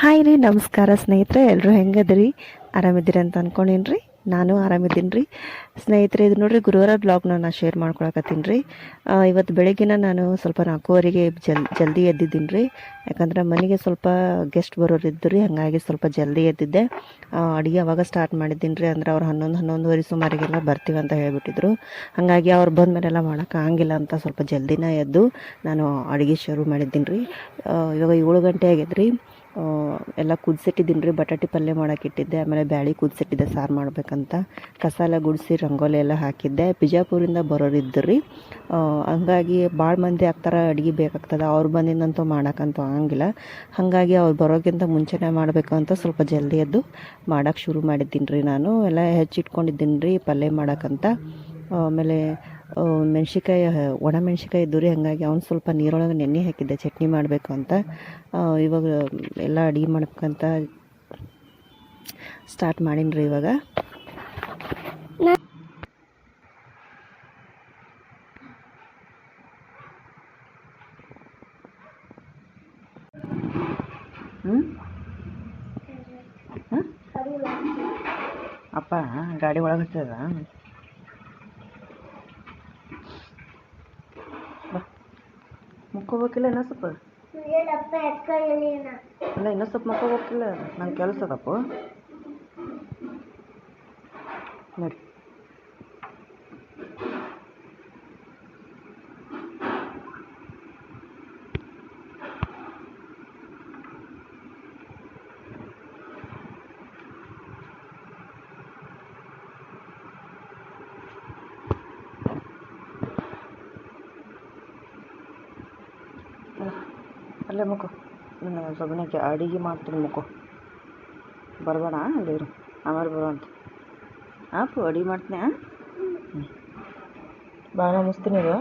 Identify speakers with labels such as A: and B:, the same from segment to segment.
A: Hi ರೀ, ನಮಸ್ಕಾರ ಸ್ನೇಹಿತರೆ ಎಲ್ಲರೂ ಹೆಂಗದ್ರಿ? ಆರಾಮಿದ್ದೀರಿ ಅಂತ ಅನ್ಕೊಂಡೀನಿ ರೀ ನಾನು ಆರಾಮಿದ್ದೀನಿ ರೀ ಸ್ನೇಹಿತರೆ, ಇದು ನೋಡಿರಿ, ಗುರುವಾರ ಬ್ಲಾಗ್ನ ನಾನು ಶೇರ್ ಮಾಡ್ಕೊಳಕತ್ತೀನಿ ರೀ ಇವತ್ತು ಬೆಳಗ್ಗಿನ ನಾನು ಸ್ವಲ್ಪ ನಾಲ್ಕೂವರೆಗೆ ಜಲ್, ಜಲ್ದಿ ಎದ್ದಿದ್ದೀನಿ ರೀ ಯಾಕಂದ್ರೆ ಮನೆಗೆ ಸ್ವಲ್ಪ ಗೆಸ್ಟ್ ಬರೋರು ಇದ್ದು ರೀ, ಹಾಗಾಗಿ ಸ್ವಲ್ಪ ಜಲ್ದಿ ಎದ್ದಿದ್ದೆ. ಅಡುಗೆ ಅವಾಗ ಸ್ಟಾರ್ಟ್ ಮಾಡಿದ್ದೀನಿ ರೀ ಅಂದ್ರೆ ಅವ್ರು ಹನ್ನೊಂದು, ಹನ್ನೊಂದುವರೆ ಸುಮಾರಿಗೆಲ್ಲ ಬರ್ತೀವಿ ಅಂತ ಹೇಳಿಬಿಟ್ಟಿದ್ರು. ಹಾಗಾಗಿ ಅವ್ರು ಬಂದ ಮೇಲೆಲ್ಲ ಮಾಡೋಕೆ ಆಗಂಗಿಲ್ಲ ಅಂತ ಸ್ವಲ್ಪ ಜಲ್ದಿನ ಎದ್ದು ನಾನು ಅಡುಗೆ ಶುರು ಮಾಡಿದ್ದೀನಿ ರೀ ಇವಾಗ ಏಳು ಗಂಟೆ ಆಗಿದ್ರಿ. ಎಲ್ಲ ಕುದಿಸಿಟ್ಟಿದ್ದೀನಿ ರೀ. ಬಟಾಟೆ ಪಲ್ಯ ಮಾಡೋಕ್ಕಿಟ್ಟಿದ್ದೆ ಆಮೇಲೆ ಬ್ಯಾಳಿ ಕುದಿಸಿಟ್ಟಿದ್ದೆ. ಸಾರು ಮಾಡಬೇಕಂತ. ಕಸಾಲ ಗುಡಿಸಿ ರಂಗೋಲಿ ಎಲ್ಲ ಹಾಕಿದ್ದೆ. ಬಿಜಾಪುರಿಂದ ಬರೋರು ಇದ್ರು ರೀ. ಹಂಗಾಗಿ ಭಾಳ ಮಂದಿ ಆಗ್ತಾರೆ, ಅಡುಗೆ ಬೇಕಾಗ್ತದೆ. ಅವ್ರು ಬಂದಿಂದಂತೂ ಮಾಡೋಕ್ಕಂತೂ ಆಗಂಗಿಲ್ಲ. ಹಾಗಾಗಿ ಅವ್ರು ಬರೋಕ್ಕಿಂತ ಮುಂಚೆನೇ ಮಾಡಬೇಕು ಅಂತ ಸ್ವಲ್ಪ ಜಲ್ದಿ ಎದ್ದು ಮಾಡೋಕ್ಕೆ ಶುರು ಮಾಡಿದ್ದೀನಿ ರೀ ನಾನು. ಎಲ್ಲ ಹೆಚ್ಚಿಟ್ಕೊಂಡಿದ್ದೀನಿ ರೀ ಪಲ್ಯ ಮಾಡೋಕ್ಕಂತ. ಆಮೇಲೆ ಮೆಣ್ಸಿಕಾಯಿ ಒಣ ಮೆಣ್ಸಿಕಾಯಿ ಇದ್ದು ರೀ ಹಾಗಾಗಿ ಅವ್ನು ಸ್ವಲ್ಪ ನೀರೊಳಗೆ ನೆನೆ ಹಾಕಿದ್ದೆ, ಚಟ್ನಿ ಮಾಡಬೇಕು ಅಂತ. ಇವಾಗ ಎಲ್ಲ ಅಡುಗೆ ಮಾಡ್ಬೇಕಂತ ಸ್ಟಾರ್ಟ್ ಮಾಡೀನಿ ಇವಾಗ. ಅಪ್ಪ, ಗಾಡಿ ಒಳಗೆ ಹಚ್ಚದ ಮುಕ್ಕೋಬೇಕಿಲ್ಲ ಇನ್ನೂ ಸ್ವಲ್ಪ? ಅಲ್ಲ ಇನ್ನೂ ಸ್ವಲ್ಪ ಮಕ್ಕೋಬೇಕಿಲ್ಲ ನಂಗೆ ಕೆಲಸ ಅದಪ್ಪ ನೋಡಿ. ಅಲ್ಲೇ ಮುಖ ನಾನು ಸಗಣಿಗೆ ಅಡಿಗೆ ಮಾಡ್ತೀನಿ ಮುಖ ಬರಬೇಡ ಅಲ್ಲೇ ಇರು ಆಮೇಲೆ ಬರುವಂತ ಆಪು, ಅಡಿಗೆ ಮಾಡ್ತೀನಿ ಹ್ಞೂ ಭಾಳ ಮುಸ್ತೀನಿ ಇದು.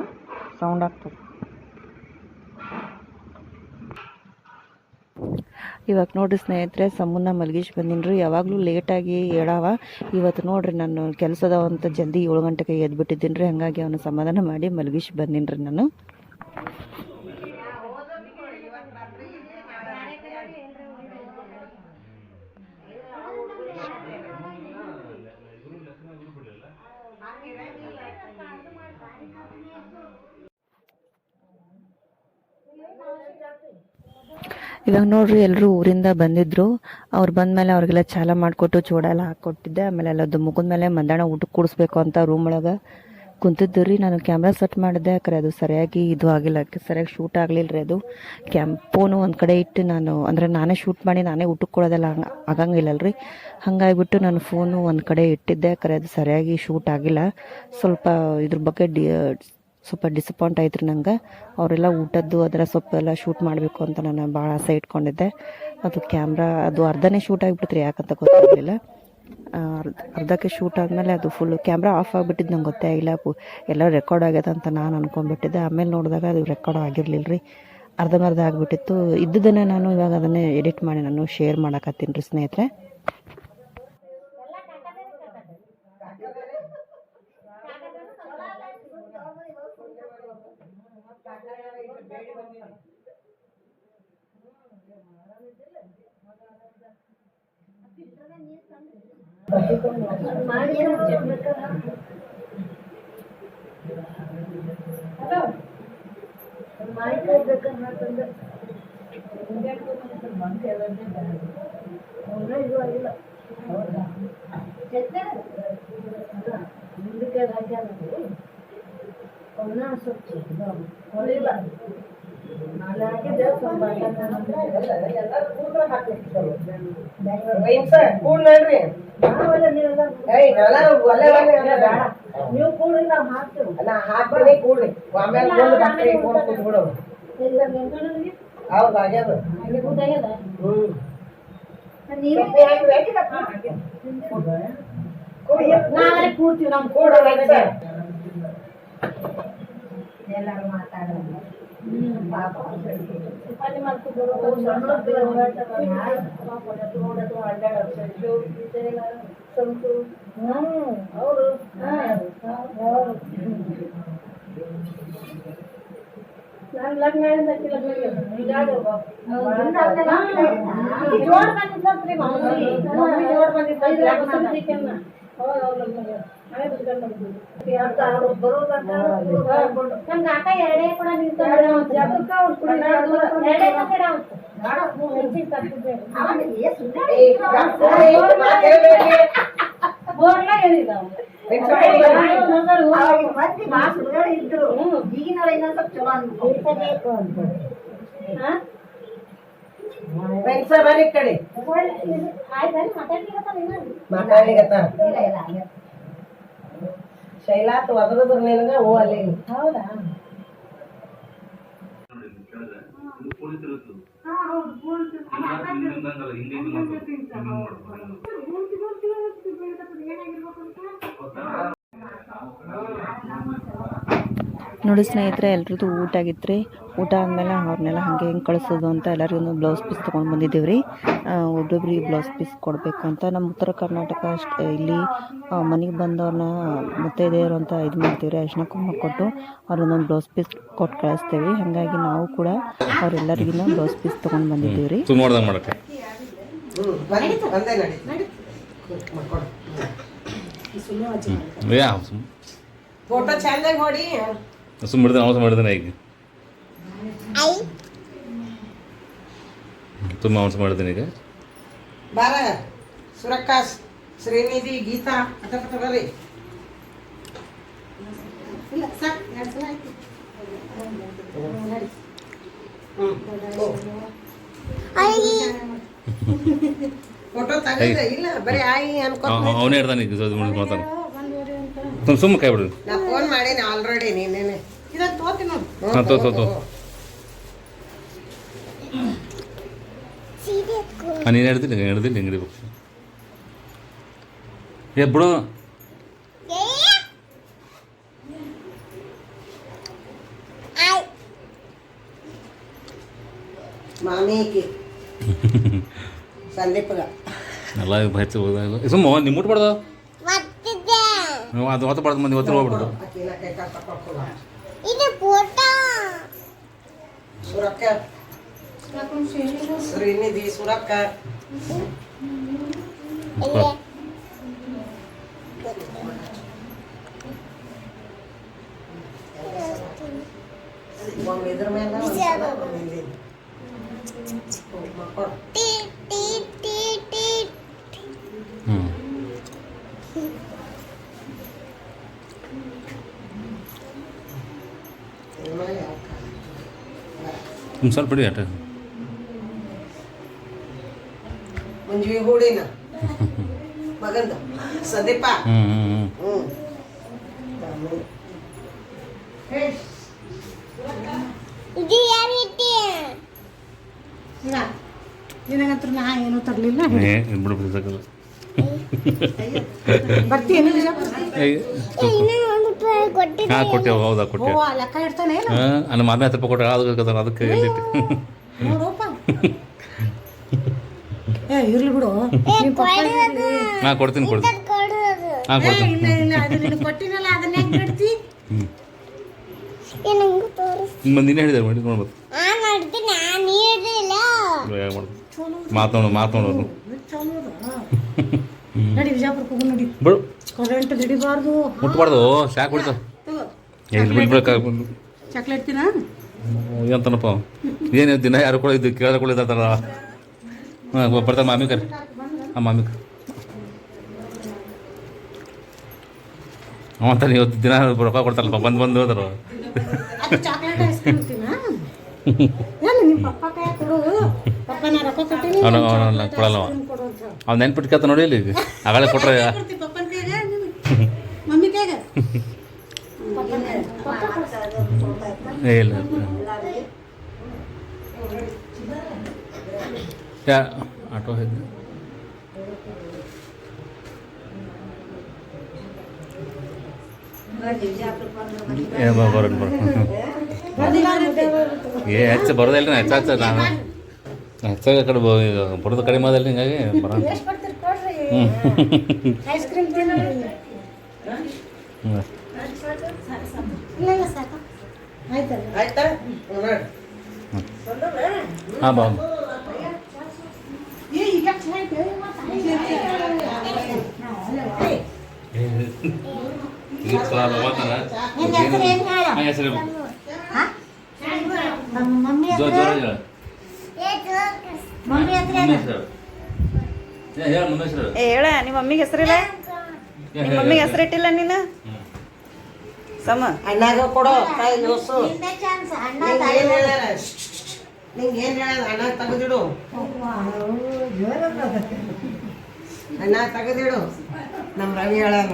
A: ಸೌಂಡ್ ಆಗ್ತದೆ. ಇವಾಗ ನೋಡ್ರಿ ಸ್ನೇಹಿತರೆ, ಸಮುನ್ನ ಮಲ್ಗೀಶ್ ಬಂದೀನಿ ರೀ ಯಾವಾಗಲೂ ಲೇಟಾಗಿ ಹೇಳಾವ ಇವತ್ತು ನೋಡ್ರಿ ನಾನು ಕೆಲಸದ ಅಂತ ಜಲ್ದಿ ಏಳು ಗಂಟೆಗೆ ಎದ್ಬಿಟ್ಟಿದ್ದೀನಿ ರೀ ಹಾಗಾಗಿ ಅವನು ಸಮಾಧಾನ ಮಾಡಿ ಮಲ್ಗೀಶ್ ಬಂದೀನಿ ರೀ ನಾನು. ಇವಾಗ ನೋಡ್ರಿ ಎಲ್ಲರೂ ಊರಿಂದ ಬಂದಿದ್ರು. ಅವ್ರು ಬಂದ್ಮೇಲೆ ಅವ್ರಿಗೆಲ್ಲ ಚಾಲ ಮಾಡಿಕೊಟ್ಟು ಚೂಡ ಎಲ್ಲ ಹಾಕ್ಕೊಟ್ಟಿದ್ದೆ ಆಮೇಲೆ ಎಲ್ಲದು ಮುಗಿದ ಮೇಲೆ ಮಧ್ಯಾಹ್ನ ಊಟಕ್ಕೆ ಕೂಡಿಸ್ಬೇಕು ಅಂತ ರೂಮ್ ಒಳಗೆ ಕುಂತಿದ್ದು ರೀ. ನಾನು ಕ್ಯಾಮ್ರಾ ಸೆಟ್ ಮಾಡಿದೆ. ಯಾಕಂದ್ರೆ ಅದು ಸರಿಯಾಗಿ ಇದು ಆಗಿಲ್ಲ. ಸರಿಯಾಗಿ ಶೂಟ್ ಆಗಲಿಲ್ಲ ರೀ ಅದು. ಕ್ಯಾಮ್ ಫೋನು ಒಂದು ಕಡೆ ಇಟ್ಟು ನಾನು, ಅಂದರೆ ನಾನೇ ಶೂಟ್ ಮಾಡಿ ನಾನೇ ಊಟಕ್ಕೆ ಕೊಡೋದೆಲ್ಲ ಆಗಂಗಿಲ್ಲಲ್ರಿ. ಹಾಗಾಗಿಬಿಟ್ಟು ನಾನು ಫೋನು ಒಂದು ಕಡೆ ಇಟ್ಟಿದ್ದೆ. ಯಾಕಂದ್ರೆ ಅದು ಸರಿಯಾಗಿ ಶೂಟ್ ಆಗಿಲ್ಲ. ಸ್ವಲ್ಪ ಇದ್ರ ಬಗ್ಗೆ ಡಿ ಸ್ವಲ್ಪ ಡಿಸಪಾಯಿಂಟ್ ಆಯ್ತು ನಂಗೆ. ಅವರೆಲ್ಲ ಊಟದ್ದು ಅದರ ಸ್ವಲ್ಪ ಎಲ್ಲ ಶೂಟ್ ಮಾಡಬೇಕು ಅಂತ ನಾನು ಭಾಳ ಆಸೆ ಇಟ್ಕೊಂಡಿದ್ದೆ. ಅದು ಕ್ಯಾಮ್ರಾ ಅದು ಅರ್ಧನೇ ಶೂಟ್ ಆಗಿಬಿಡ್ತು ರೀ ಯಾಕಂತ ಗೊತ್ತಾಗಲಿಲ್ಲ. ಅರ್ಧಕ್ಕೆ ಶೂಟ್ ಆದಮೇಲೆ ಅದು ಫುಲ್ಲು ಕ್ಯಾಮ್ರಾ ಆಫ್ ಆಗಿಬಿಟ್ಟಿದ್ದು ನಂಗೆ ಗೊತ್ತೇ ಇಲ್ಲ. ಎಲ್ಲ ರೆಕಾರ್ಡ್ ಆಗ್ಯದ ಅಂತ ನಾನು ಅಂದ್ಕೊಂಡ್ಬಿಟ್ಟಿದ್ದೆ ಆಮೇಲೆ ನೋಡಿದಾಗ ಅದು ರೆಕಾರ್ಡ್ ಆಗಿರಲಿಲ್ಲ ರೀ ಅರ್ಧಂಬರ್ಧ ಆಗಿಬಿಟ್ಟಿತ್ತು ಇದ್ದದನ್ನೇ ನಾನು ಇವಾಗ ಅದನ್ನೇ ಎಡಿಟ್ ಮಾಡಿ ನಾನು ಶೇರ್ ಮಾಡಕತ್ತೀನಿ ರೀ ಸ್ನೇಹಿತರೆ.
B: ಹಲೋ ಮಾಹಿತಿ ಬೇಕನ್ನೋದು ಬಂದು ಎಲ್ಲ ಇದು ಆಗಿಲ್ಲ ನೀವು ಕೂಡ್ರಿ ನಾವು ಹಾಕ್ತೇವೆ
C: ನಾ ಹಾಕ್ತೀನಿ ಕೂಡ್ರಿ ಆಮೇಲೆ ಮುಂದೆ ಬರ್ತೀವಿ ಕೂಡ ಕೂತ್ಬಿಡು ಹೌದು ಆಗ್ಯದ ಹ್ಮ್
B: ನಾವೇ ಕೂಡ್ತೀವಿ ನಮ್
C: ಕೂಡು ಸರ್
B: ಎಲ್ಲಾರು ಮಾತಾಡೋದು ಅವರು ನಾನು ಲಗ್ನ ಆಗಿಂದ ಆಕಿ ಲಗ್ನ ಆಗ್ಯಾದ. ಜೋಡ್ ಬಂದಿದ್ಲಂತ್ರಿ ಮಮ್ಮಿ ಮಮ್ಮಿ ಜೋಡ್ ಬಂದಿದ್ಲ ನಮ್ ಕಾಕ ಎರಡೇ ಕೂಡ ಎರಡೇ ಕಡೆ. ಬೋರ್ಲ ಹೇಳಿದ
D: ಇದ್ರು ಈಗಿನವ್ರು ಇನ್ನೊಂದ್ ಸ್ವಲ್ಪ ಚಲೋ ಅನ್ಬೇಕು ಅಂತ
C: ಕಡೆ
B: ಆಯ್ತು ಮಾತಾಡ್ಲಿಕ್ಕೆ
D: ಹಂಗೆ.
C: ಶೈಲಾತ್ ಒದರದ್ರ ನಿನಗ ಓ ಅಲ್ಲಿ
B: ಹೌದಾ?
A: ನೋಡಿ ಸ್ನೇಹಿತರೆ ಎಲ್ರದ್ದು ಊಟ ಆಗಿತ್ತು ರೀ ಊಟ ಆದಮೇಲೆ ಅವ್ರನ್ನೆಲ್ಲ ಹಾಗೆ ಹೆಂಗೆ ಕಳಿಸೋದು ಅಂತ ಎಲ್ಲರಿಗೂ ಒಂದು ಬ್ಲೌಸ್ ಪೀಸ್ ತೊಗೊಂಡು ಬಂದಿದ್ದೀವಿ ರೀ ಒಬ್ಬೊಬ್ರಿಗೆ ಬ್ಲೌಸ್ ಪೀಸ್ ಕೊಡಬೇಕು ಅಂತ. ನಮ್ಮ ಉತ್ತರ ಕರ್ನಾಟಕ ಅಷ್ಟು ಇಲ್ಲಿ ಮನೆಗೆ ಬಂದವ್ರನ್ನ ಮುತ್ತೈದೆಯರು ಅಂತ ಇದು ಮಾಡ್ತೀವಿ ರೀ ಅರಿಶಿನ ಕುಂಕುಮ ಕೊಟ್ಟು ಅವ್ರನ್ನೊಂದು ಬ್ಲೌಸ್ ಪೀಸ್ ಕೊಟ್ಟು ಕಳಿಸ್ತೀವಿ. ಹಾಗಾಗಿ ನಾವು ಕೂಡ ಅವರೆಲ್ಲರಿಗೂ ಬ್ಲೌಸ್ ಪೀಸ್ ತೊಗೊಂಡು ಬಂದಿದ್ದೀವಿ ರೀ
C: ಫೋಟೋ ಚೆನ್ನಾಗಿ ನಡಿ.
E: ಸುಮ್ಮ ಹಿಡ್ದಾನೆ ಅವಸ ಮಾಡಿದಾನೆ ಈಗ. ತುಂಬ ಅವಸ ಮಾಡಿದ್ದಾನೆ ಈಗ.
C: ಬಾರ ಸುರಕಾಸ್ ಶ್ರೀನಿಧಿ ಗೀತಾ ಪಟ ಬರ್ರಿ.
E: ಅವನೇ ಇರ್ತಾನೆ ಸುಮ್ಮನೆ ಕೈ ಬಿಡು.
C: ನಾ ಫೋನ್ ಮಾಡೀನಿ ಆಲ್ರೆಡಿ ನೀನೇನೆ.
E: ಹಾಂ ತೋ ತೋ ತೋ. ನೀನು ಹಿಡ್ದಿಲ್ಲ ಹಿಡ್ದಿಲ್ಲ ಹಿಂಗೆ ಹಿಡಿಬೇಕು. ಏ ಬಿಡು.
C: ಮಾಮಿಕಿ ಸಂದೀಪ್ಗ.
E: ಎಲ್ಲ ಹೆಚ್ಚು ಹೋದಾಗಲ್ಲ ಸುಮ್ಮ ಅದು ಹೊತ್ತಬಾರ್ದು ಮಂದಿ ಒತ್ತಿ ಹೋಗ್ಬಿಡ್ದು
C: ಅಕ್ಕಿನ ಕೈ ಕಾಲ್ ತಕೊಳ್ಕೊಳ
D: ಇದು ಫೋಟೋ
C: ಸುರಕ್ಕ ಶ್ರೀನಿಧಿ ಸುರಕ್ಕ ಒಮ್ಮೆ ಇದ್ರ ಮೇಲೆ
E: ಸ್ವಲ್ಪ ಬಿಡಿ ಅಟ
C: ಮಂಜುವಿ ಹೂಡಿನ ಮಗಂದ ಸಂದೀಪ
E: ಹ್ಞೂ ಹ್ಞೂ ಹ್ಞೂ
C: ಹ್ಞೂ
D: ಇದು ಯಾವ ರೀತಿ
B: ನಿನಗಂತ್ರ ನಾ ಏನೂ ತರಲಿಲ್ಲ
E: ಏ ಬಿಡು ಹಾಂ ಕೊಟ್ಟೆವು ಹೌದಾ ಕೊಟ್ಟೆವು. ಹಾಂ ನನ್ನ ಮಾಮಿ ಹತ್ತು ರೂಪಾಯಿ ಕೊಟ್ಟರೆ ಅದಕ್ಕೆ ಅದಕ್ಕೆ ಎಲ್ಲಿಟ್ಟು
B: ಇರ್ಲಿ ಬಿಡು.
E: ಹಾ ಕೊಡ್ತೀನಿ ಕೊಡ್ತೀನಿ. ಹಾಂ ಕೊಡ್ತೀನಿ.
B: ಇಲ್ಲ ಅದು ನಿನಗೆ ಕೊಟ್ಟಿನಲ್ಲ ಅದನ್ನ ಹೆಂಗ್ ಬಿಡ್ತಿ
E: ಹ್ಞೂ
D: ಏನಂಗೂ ತೋರಿಸ್.
E: ನಿಮ್ಮ ನೀನೇ ಹೇಳಿದೆ ಮಾಡಿ ನೋಡ್ಬೋದು. ಮಾತಾಡೋಣ
B: ನಡಿ.
E: ಬಿಡು.
B: ಕರೆಂಟ್ ಹಿಡಿಬಾರ್ದು.
E: ಮುಟ್ಬಾರ್ದು ಶಾಕ್ ಇಲ್ಲಿ ಬಿಡ್ಬೇಕಾಗ್ಬಂದು
B: ಚಾಕ್ಲೇಟ್ ತಿನ್ನ.
E: ಏನು ದಿನ ಯಾರು ಕೂಡ ಇದು ಕೇಳಿದ್ರೆ ಕೂಡ ಇದ್ದಾರ ಹಾಂ ಬರ್ತಾರೆ ಮಾಮಿ ಕರಿ. ಹಾಂ ಮಾಮಿ ಕರಿ. ಅಂತಾನೆ ಇವತ್ತು ದಿನ ರೊಕ್ಕ ಕೊಡ್ತಾರಲ್ಲಪ್ಪ ಬಂದು ಬಂದು ಹೋದರು ಅವನು ಕೊಡಲ್ಲ ಅವ.
B: ಕೊಡು
E: ಅವ್ನು ನೆನ್ಪಿಟ್ಕತ್ತ ನೋಡಿ ಇಲ್ಲಿ. ಆಗಲೇ ಆಗಳೇ ಕೊಟ್ರೆ
B: ಮಮ್ಮಿ ಕೈಗೆ
E: ಏ ಇಲ್ಲ ಯಾ ಆಟೋ ಇದ್ದು ಏ ಬರೋಣ ಬರೋಣ ಏ ಹೆಚ್ಚು ಬರೋದಿಲ್ಲ ನಾ ಹೆಚ್ಚು ಹೆಚ್ಚು ನಾನು ಹೆಚ್ಚಾಗ ಕಡೆ ಬ- ಈಗ ಬರೋದು ಕಡಿಮೆ ಆದಲ್ಲಿ ಹಿಂಗಾಗಿ ಬರೋಣ ಹ್ಞೂ ಹಾಂ
F: ಹೆಸರು ಹೇಳ? ನಿಮ್ಮ
G: ಮಮ್ಮಿಗೆ ಹೆಸರಿಲ್ಲ ನಿಮ್ಮ ಮಮ್ಮಿಗೆ ಹೆಸರಿಟ್ಟಿಲ್ಲ ನೀನು? ಸಮ.
C: ಅಣ್ಣಾಗ ಕೊಡೋ ತಾಯಿ
F: ಅಣ್ಣ
C: ನಿಂಗೆ ಏನು ಹೇಳ್ಯಾರ ಅಣ್ಣ ತೆಗೆದಿಡು. ಅಣ್ಣ ತೆಗೆದಿಡು. ನಮ್ಮ ರವಿ ಹೇಳ್ಯಾರ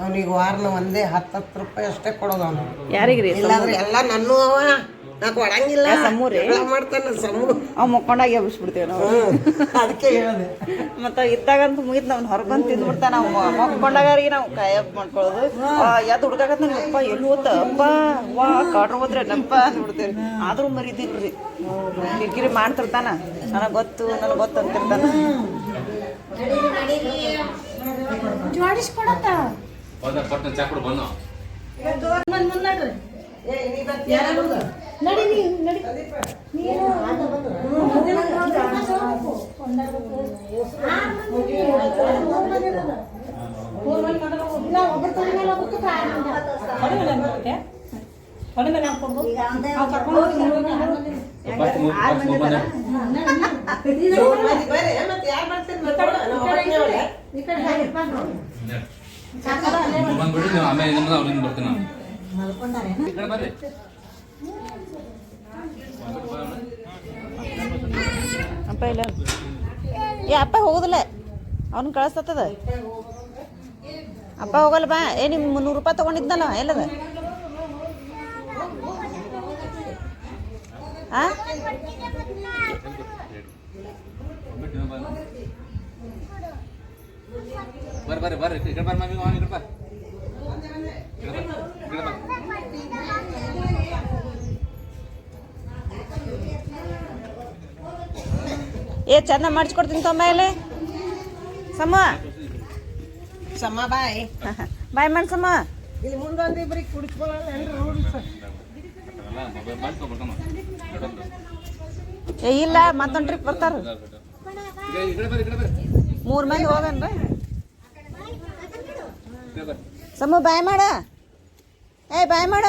C: ಅವನಿಗೆ ವಾರನ ಒಂದೇ ಹತ್ತು ಹತ್ತು ರೂಪಾಯಿ ಅಷ್ಟೇ ಕೊಡೋದು ಅವನು.
G: ಯಾರಿಗ್ರಿ?
C: ಇಲ್ಲಾಂದ್ರೆ ಎಲ್ಲ ನನ್ನೂ ಅವ. ನಾ ಕೊಡಂಗಿಲ್ಲ.
G: ಸಮ್ಮೂರಿ?
C: ಮಾಡ್ತಾನೆ ಸಮೂ
G: ಅವ್ ಮಕ್ಕೊಂಡಾಗ ಎಬ್ಬಿಸ್ಬಿಡ್ತೇವೆ ನಾವು.
C: ಅದಕ್ಕೆ ಹೇಳಿದೆ.
G: ಮತ್ತೆ ಇದ್ದಾಗಂತೂ ಮುಗಿದ್ ನಾವು ಹೊರಗೆ ಬಂದು ತಿಂದ್ಬಿಡ್ತಾನೆ ನಾವು. ಮಕ್ಕೊಂಡಾಗ ನಾವು ಕಾಯಪ್ ಮಾಡ್ಕೊಳ್ಳೋದು ಯಾವ್ದು ಹುಡ್ಕಾಗತ್ತ ನನಗೆ ಅಪ್ಪ ಎಲ್ಲಿ ಹೋತ ಅಪ್ಪ ವಾ ಕಾಡ್ರ ಹೋದ್ರೆ ನಪ್ಪ ಅಂದ್ಬಿಡ್ತೀವಿ ಆದ್ರೂ ಮರಿದಿಲ್ರಿ ಕಿರಿಕಿರಿ ಮಾಡ್ತಿರ್ತಾನ. ನನಗೆ ಗೊತ್ತು ನನಗೆ ಗೊತ್ತು ಅಂತಿರ್ತಾನ.
F: ಜೋಡಿಸ್ಕೊಡತ್ತ
E: ಹೋದ ಪಟ್ನ ಚಾ ಬಂದ. ಬಂದು
F: ಬಂದ್ ಮುಂದ್ ನಡಿ ನೀ ನಡಿ ನೀನು
E: ಆಮೇಲೆ ಅವ್ರಿಂದ ಬರ್ತೀನಿ ನಾನು
F: ಮಲ್ಕೊಂಡಾರೇನ?
G: ಅಪ್ಪ ಇಲ್ಲ. ಏ ಅಪ್ಪ ಹೋಗುದಿಲ್ಲ. ಅವ್ನ ಕಳಿಸ್ತದ ಅಪ್ಪ ಹೋಗಲ್ಲ ಬಾ. ಏ ನಿಮ್ ಮುನ್ನೂರು ರೂಪಾಯಿ ತಗೊಂಡಿದ್ನಲ್ಲ ಎಲ್ಲದ? ಆ?
E: ಬರ್ರಿ ಬರ್ರಿ ಬರ್ರಿ. ಈ ಕಡೆ ಬರ್ರಿ ಮಮ್ಮಿ ಈ ಕಡೆ ಬಾ ಈ ಕಡೆ ಬಾ ಈ ಕಡೆ ಬಾ
G: ಏ ಚಂದ ಮಾಡಿಸ್ಕೊಡ್ತೀನಿ ತೊಂಬ ಇಲ್ಲಿ. ಸಮ
C: ಸಮ ಬಾಯ್.
G: ಬಾಯ್ ಮಾಡ್ಸಮ್ಮ
C: ಇಲ್ಲಿ ಮುಂದೊಂದು ಇಬ್ಬರಿಗೆ ಕುಡಿಸ್ಕೊಳ್ಳಲ್ಲ
G: ಏ ಇಲ್ಲ ಮತ್ತೊಂದು ಟ್ರಿಪ್ ಬರ್ತಾರ. ಮೂರ್ ಮಂದಿ ಹೋಗನ್ರಿ ಸಮ ಬಾಯ್ ಮಾಡ. ಏ ಬಾಯ್ ಮಾಡ.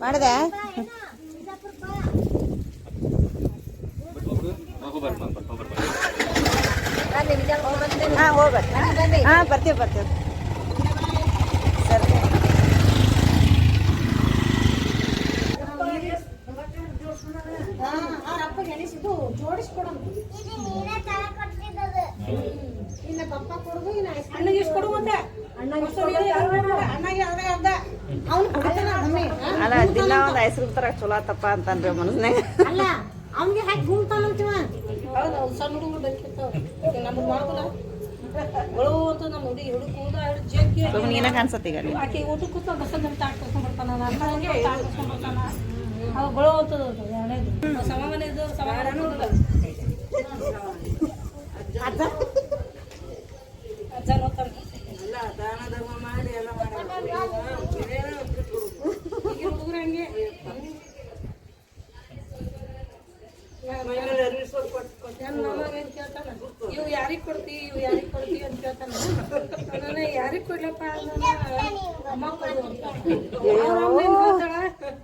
G: ಮಾಡಿದೆ
E: ಹೋಗು ಬರ್ರಿ ಬಂದು ಬರ್ರಿ ಬರ್ರಿ
G: ಹಾಂ ಹೋಗ್ಬೇಕು ಹಾಂ ಬರ್ತೀವಿ ಬರ್ತೀವಿ ಸರಿ
F: ಅವ್ರ ಅಪ್ಪಗೆ ಎಣಿಸಿದ್ದು ಜೋಡಿಸ್ಕೊಡಂತ ಇನ್ನ ಪಪ್ಪ ಕೊಡುದು ಇನ್ನ ಅಣ್ಣಗೆ ಇಷ್ಟು ಕೊಡು ಮತ್ತೆ ಅಣ್ಣಗೆ ಇಷ್ಟು ಕೊಡು, ಅಣ್ಣಗೆ ಅರ್ಧ ಹಾಂ ಅವ್ನು ಕೊಡ್ತಾನ ಮಮ್ಮಿ.
G: ಅಲ್ಲ ದಿನ ಒಂದು ಐಸ್ ತರ ಚಲೋ ಆತಪ್ಪ ಅಂತಂದ್ರೆ ಮನಸ್ನಾಗ
F: ಅಲ್ಲ ಅವ್ನಿಗೆ ಹಾಕಿ ಗುಂತಾನಂತೀವ ಹೌದು ಸಣ್ಣ ಹುಡುಗರು ಬೇಕಿತ್ತು. ನಮ್ಗೆ ಮಾಡೋದಿಲ್ಲ ಗಳು ಅಂತ ನಮ್ಮ ಹುಡುಗಿ ಹುಡುಗ ಕೂದ ಹಿಡಿದು ಜಗ್ಗಿ
G: ಏನ ಕಾಣಿಸತ್ತೆ ಈಗ ನೀವು
F: ಆಕೆ ಊಟ ಕೂತ ಬಸಂತ ತಾಟ್ ಬರ್ತಾನ ಹಂಗೆ ತಾಟ್ ಬರ್ತಾನ. ಅವ ಗಳು ಅಂತದ ಎರಡನೇದು ಸಮಾನ ಇದು? ಸಮಾನ ಅಜ್ಜ? ಅಜ್ಜ ನೋಡ್ತಾನೆ ಎಲ್ಲ ದಾನ ಧರ್ಮ ಮಾಡಿ ಎಲ್ಲ ಮಾಡಿ ಹುಡುಗರು ಹಂಗೆ? ಇವ್ ಯಾರಿಗ್ ಕೊಡ್ತಿ ಇವ್ ಯಾರಿಗ್ ಕೊಡ್ತಿ? ಅಂತ ಕೇಳ್ತಾನ ನಾನು ಯಾರಿಗೆ ಕೊಡ್ಲಪ್ಪ? ಅಮ್ಮ ಕೊಡು ಅಂತ.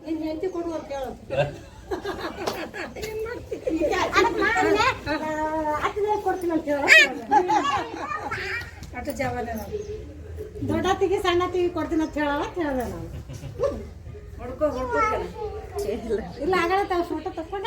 F: ಏನ್ ಹೆಂಡತಿ ಕೊಡು ಏನ್? ಕೊಡ್ತೀನಿ ಅಂತ ಹೇಳ. ಅಟ ಜವಾನ ಕೊಡ್ತೀನಿ ಅಂತ ಹೇಳಲ್ಲ ಕೇಳ್ದೆ ನಾವು ಇಲ್ಲ ಆಗಲ್ಲ ತಾವು ಫೋಟೋ ತಕೊಂಡ